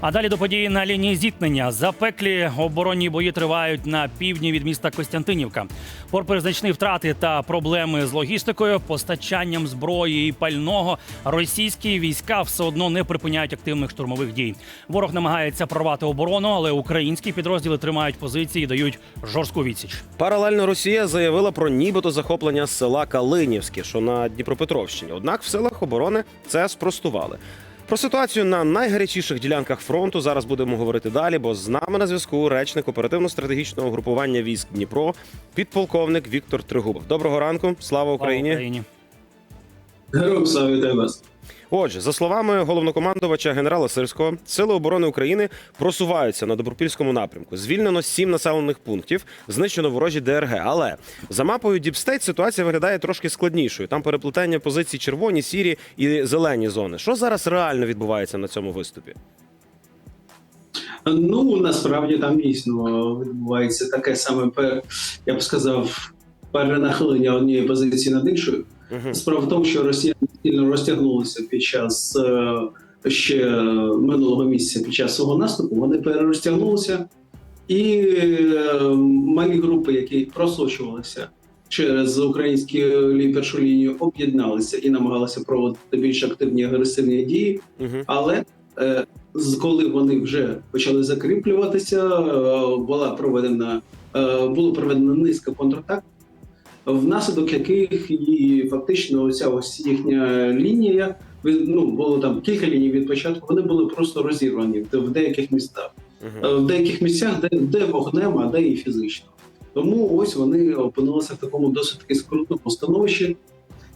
А далі до події на лінії зіткнення. Запеклі оборонні бої тривають на півдні від міста Костянтинівка. Попри значні втрати та проблеми з логістикою, постачанням зброї і пального, російські війська все одно не припиняють активних штурмових дій. Ворог намагається прорвати оборону, але українські підрозділи тримають позиції і дають жорстку відсіч. Паралельно Росія заявила про нібито захоплення села Калинівське, що на Дніпропетровщині. Однак в силах оборони це спростували. Про ситуацію на найгарячіших ділянках фронту зараз будемо говорити далі, бо з нами на зв'язку речник оперативно-стратегічного групування військ Дніпро, підполковник Віктор Тригубов. Доброго ранку, слава Україні! Слава Україні. Героям слава вітаю вас. Отже, за словами головнокомандувача генерала Сирського, сили оборони України просуваються на добропільському напрямку. Звільнено сім населених пунктів, знищено ворожі ДРГ. Але за мапою Діпстейт ситуація виглядає трошки складнішою. Там переплетення позицій червоні, сірі і зелені зони. Що зараз реально відбувається на цьому виступі? Ну насправді там дійсно відбувається таке саме я б сказав, перенахилення однієї позиції над іншою. Угу. Справа в тому, що Росія сильно розтягнулася під час е, ще минулого місяця під час свого наступу. Вони перерозтягнулися, і е, малі групи, які просочувалися через українську лі- першу лінію, об'єдналися і намагалися проводити більш активні агресивні дії. Угу. Але е, коли вони вже почали закріплюватися, була проведена було проведено низка контратак, внаслідок яких і фактично оця ось їхня лінія ну було там кілька ліній від початку. Вони були просто розірвані в, в деяких містах, Е, в деяких місцях, де, де вогнем, а де і фізично. Тому ось вони опинилися в такому досить таки скрутному становищі.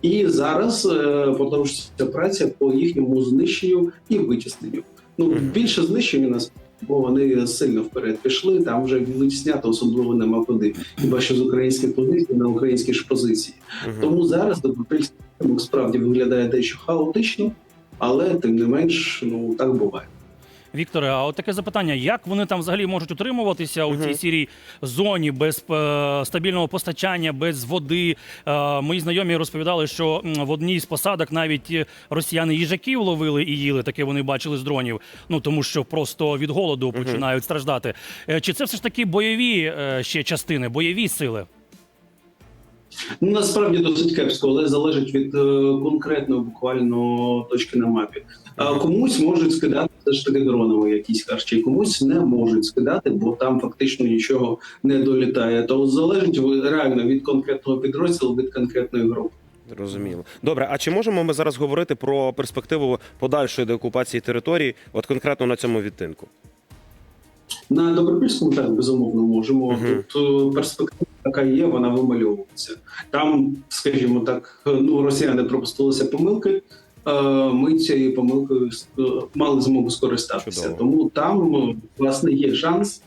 І зараз е, продовжується праця по їхньому знищенню і витісненню. Ну більше знищення нас, бо вони сильно вперед пішли. Там вже відсняти особливо нема куди. Хіба що з українських позицій на українські ж позиції. Тому зараз добропільський справді виглядає дещо хаотично, але тим не менш, ну так буває. Вікторе, а от таке запитання: як вони там взагалі можуть утримуватися у цій сірій зоні без е, стабільного постачання, без води? Е, мої знайомі розповідали, що м, в одній з посадок навіть е, росіяни їжаків ловили і їли. Таке вони бачили з дронів. Ну тому що просто від голоду починають страждати. Е, чи це все ж таки бойові е, ще частини, бойові сили? Ну насправді досить кепсько, але залежить від е, конкретної буквально точки на мапі. А комусь можуть скидати ж таки дронами якісь харчі, комусь не можуть скидати, бо там фактично нічого не долітає. То залежить реально від конкретного підрозділу, від конкретної групи. Зрозуміло. Добре, а чи можемо ми зараз говорити про перспективу подальшої деокупації території, от конкретно на цьому відтинку? На добропільському так безумовно можемо. Мгм. Тут е, перспектива, яка є, вона вимальовується. Там, скажімо так, е, ну росіяни пропустилися помилки. Е, Ми цією помилкою е, мали змогу скористатися. Чудово. Тому там е, власне є шанс.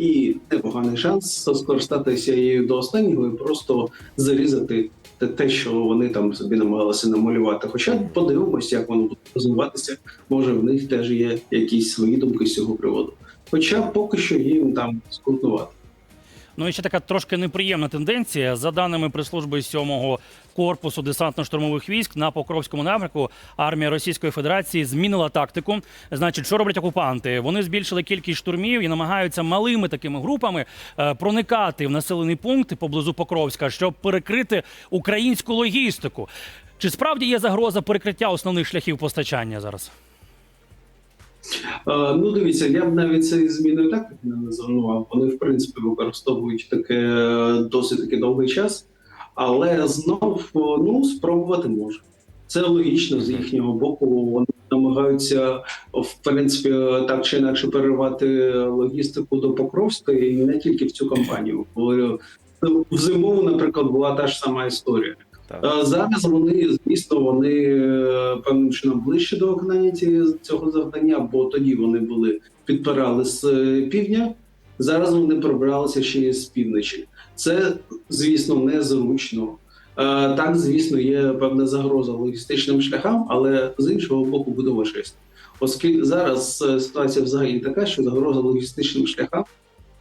І непоганий шанс скористатися її до останнього і просто зарізати те- те, що вони там собі намагалися намалювати. Хоча подивимось, як воно буде розвиватися. Може, в них теж є якісь свої думки з цього приводу. Хоча поки що їм там скрутнувати. Ну і ще така трошки неприємна тенденція. За даними прес-служби 7-го корпусу десантно-штурмових військ на Покровському напрямку, армія Російської Федерації змінила тактику. Значить, що роблять окупанти? Вони збільшили кількість штурмів і намагаються малими такими групами е, проникати в населений пункт поблизу Покровська, щоб перекрити українську логістику. Чи справді є загроза перекриття основних шляхів постачання зараз? Е, ну, дивіться, я б навіть це зміною тактики не називав. Вони, в принципі, використовують таке е, досить таки довгий час, але знов е, ну, спробувати може. Це логічно з їхнього боку. Вони намагаються в принципі так чи інакше переривати логістику до Покровська і не тільки в цю кампанію. Говорю, в зимову, наприклад, була та ж сама історія. Е, Зараз вони, звісно, вони е, певним чином ближче до виконання цього завдання, бо тоді вони були підпирали з е, півдня. Зараз вони пробралися ще й з півночі. Це, звісно, незручно. Так, звісно, є певна загроза логістичним шляхам, але з іншого боку буде важкість. Оскільки зараз ситуація взагалі така, що загроза логістичним шляхам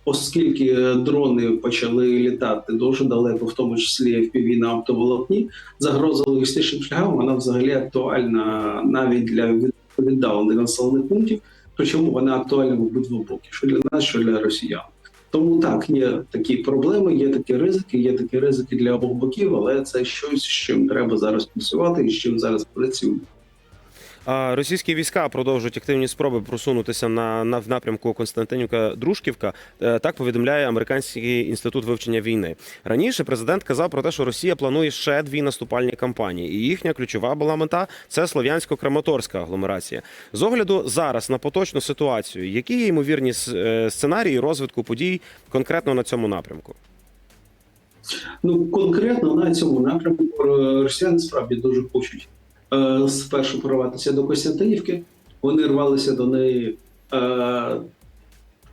оскільки е, дрони почали літати дуже далеко, в тому числі FPV на оптоволокні, загроза логістичним шляхам вона взагалі актуальна навіть для від- віддалених населених пунктів, Причому вона актуальна, в обокі, що для нас, що для росіян. Тому так, є такі проблеми, є такі ризики, є такі ризики для обох боків, але це щось, з чим треба зараз працювати і з чим зараз працюємо. Російські війська продовжують активні спроби просунутися на, на в напрямку Константинівка Дружківка. Е, Так повідомляє американський інститут вивчення війни. Раніше президент казав про те, що Росія планує ще дві наступальні кампанії, і їхня ключова була мета це слов'янсько-краматорська агломерація. З огляду зараз на поточну ситуацію, які є ймовірні е, сценарії розвитку подій конкретно на цьому напрямку? Ну конкретно на цьому напрямку е, росіяни справді дуже хочуть е, спершу прорватися до Костянтинівки. Вони рвалися до неї е,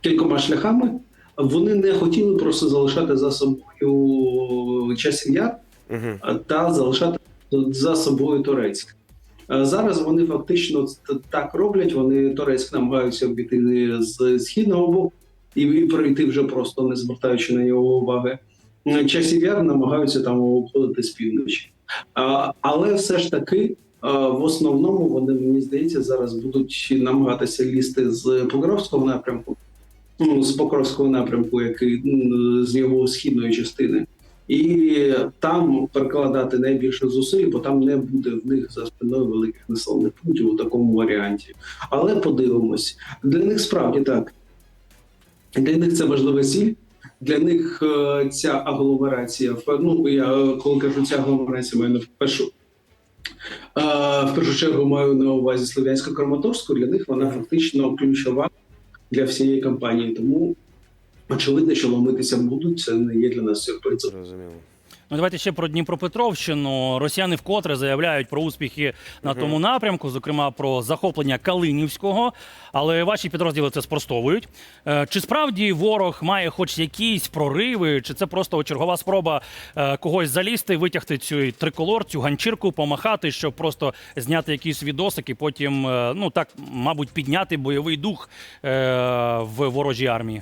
кількома шляхами. Вони не хотіли просто залишати за собою часів яр Угу. та залишати за собою Турецьк. Е, Зараз вони фактично так роблять. Вони Турецьк намагаються обійти з східного боку і пройти вже просто не звертаючи на нього уваги. Е, Часів яр намагаються там обходити з півночі. Але все ж таки, в основному вони мені здається зараз будуть намагатися лізти з Покровського напрямку, ну, з Покровського напрямку, який з його східної частини і там перекладати найбільше зусиль, бо там не буде в них за спиною великих населених пунктів у такому варіанті. Але подивимось, для них справді так. Для них це важлива ціль. Для них е, ця агломерація, ну я е, коли кажу ця агломерація, маю на першу. е, В першу чергу маю на увазі Слов'янсько-Краматорську. Для них вона фактично ключова для всієї кампанії. Тому очевидно, що ломитися будуть. Це не є для нас сюрпризом. Ну, давайте ще про Дніпропетровщину. Росіяни вкотре заявляють про успіхи на тому напрямку, зокрема про захоплення Калинівського. Але ваші підрозділи це спростовують. Е, Чи справді ворог має хоч якісь прориви, чи це просто чергова спроба е, когось залізти, витягти цю триколор, цю ганчірку, помахати, щоб просто зняти якийсь відосик і потім, е, ну так, мабуть, підняти бойовий дух е, в ворожій армії?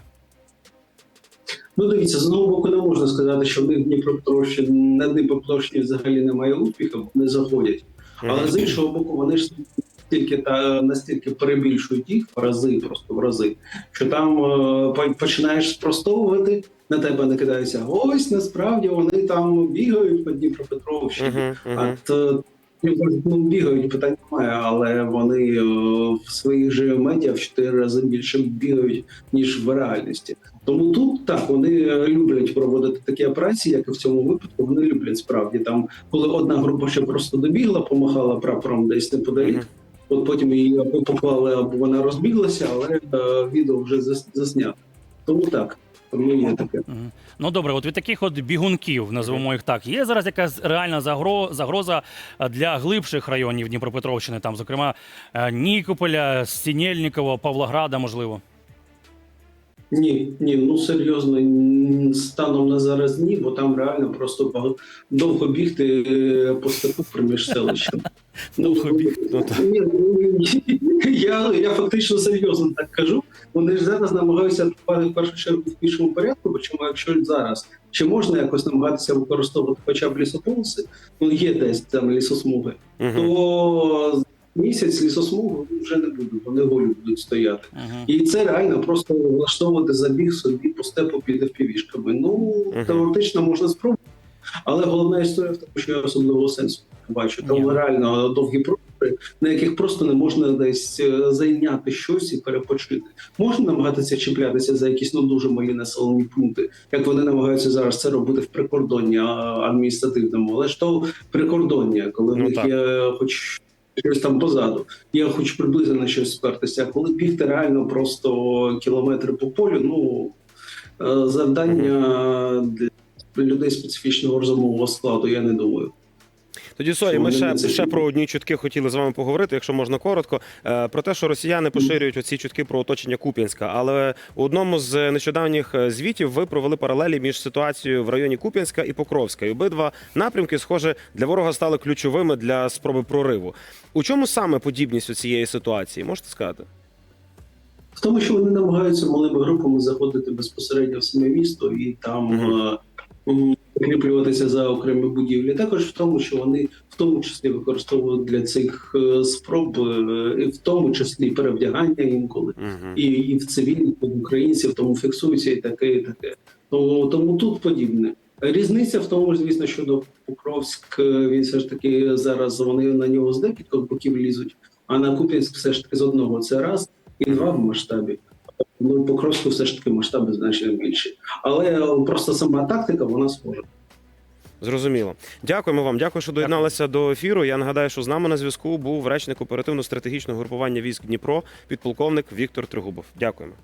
Ну, дивіться, з одного боку не можна сказати, що в них Дніпропетровщині на Дніпропетровщині взагалі немає успіху, вони заходять. Але з іншого боку, вони ж настільки та настільки перебільшують їх в рази, просто в рази, що там е, починаєш спростовувати, на тебе накидаються. Ось насправді вони там бігають по Дніпропетровщині. А то ну, бігають, питань немає, але вони е, в своїх же медіа в чотири рази більше бігають, ніж в реальності. Тому тут так вони е, люблять проводити такі операції, як і в цьому випадку. Вони люблять справді там, коли одна група ще просто добігла, помахала прапором десь неподалік. От потім її або поклали, або вона розбіглася, але е, відео вже зас- заснято. Тому так, таке. Ну добре, от від таких от бігунків, назвемо їх так, є зараз якась реальна загро- загроза е, для глибших районів Дніпропетровщини, там, зокрема, е, Нікополя, Сінєльникова, Павлограда, можливо. Ні, ні, ну серйозно, станом на зараз ні, бо там реально просто довго бігти е, по степу приміж селищем. Довго бігти, ну. Ні, ну, я, я фактично серйозно так кажу. Вони ж зараз намагаються атакувати в першу чергу в пішому порядку, причому якщо зараз чи можна якось намагатися використовувати хоча б лісополоси, ну є десь там лісосмуги, то місяць лісосмуги вже не буде, вони голі будуть стояти. Мгм. І це реально просто влаштовувати забіг собі по степу під впівішками. Ну, Мгм. теоретично можна спробувати, але головна історія в тому, що я особливого сенсу не бачу. Там Ні. реально довгі простори, на яких просто не можна десь е, зайняти щось і перепочити. Можна намагатися чіплятися за якісь ну дуже малі населені пункти, як вони намагаються зараз це робити в прикордонні адміністративному, але ж то прикордоння, коли в Ну, них так. є хоч. Щось там позаду, я хоч приблизно на щось спертися. А коли бігти реально просто кілометри по полю, ну е, завдання для людей специфічного розумового складу, я не думаю. Тоді Сої, ми ще, ще про одні чутки хотіли з вами поговорити, якщо можна коротко. Е, Про те, що росіяни поширюють оці чутки про оточення Куп'янська. Але у одному з нещодавніх е, звітів ви провели паралелі між ситуацією в районі Куп'янська і Покровська. І обидва напрямки, схоже, для ворога стали ключовими для спроби прориву. У чому саме подібність у цієї ситуації? Можете сказати? В тому, що вони намагаються малими групами заходити безпосередньо в саме місто і там е, м, закріплюватися за окремі будівлі. Також в тому, що вони в тому числі використовують для цих е, спроб, е, в тому числі перевдягання інколи і, і в цивільних і в українців, тому фіксується і таке, і таке. Тому, тому тут подібне. Різниця в тому, звісно, що до Покровськ е, він все ж таки зараз вони на нього з декількох боків лізуть, а на Куп'янськ все ж таки з одного це раз і два в масштабі. Ну, Покровську все ж таки масштаби значно більші. Але просто сама тактика вона схожа. Зрозуміло. Дякуємо вам. Дякую, що доєдналися до ефіру. Я нагадаю, що з нами на зв'язку був речник оперативно-стратегічного групування військ Дніпро, підполковник Віктор Тригубов. Дякуємо.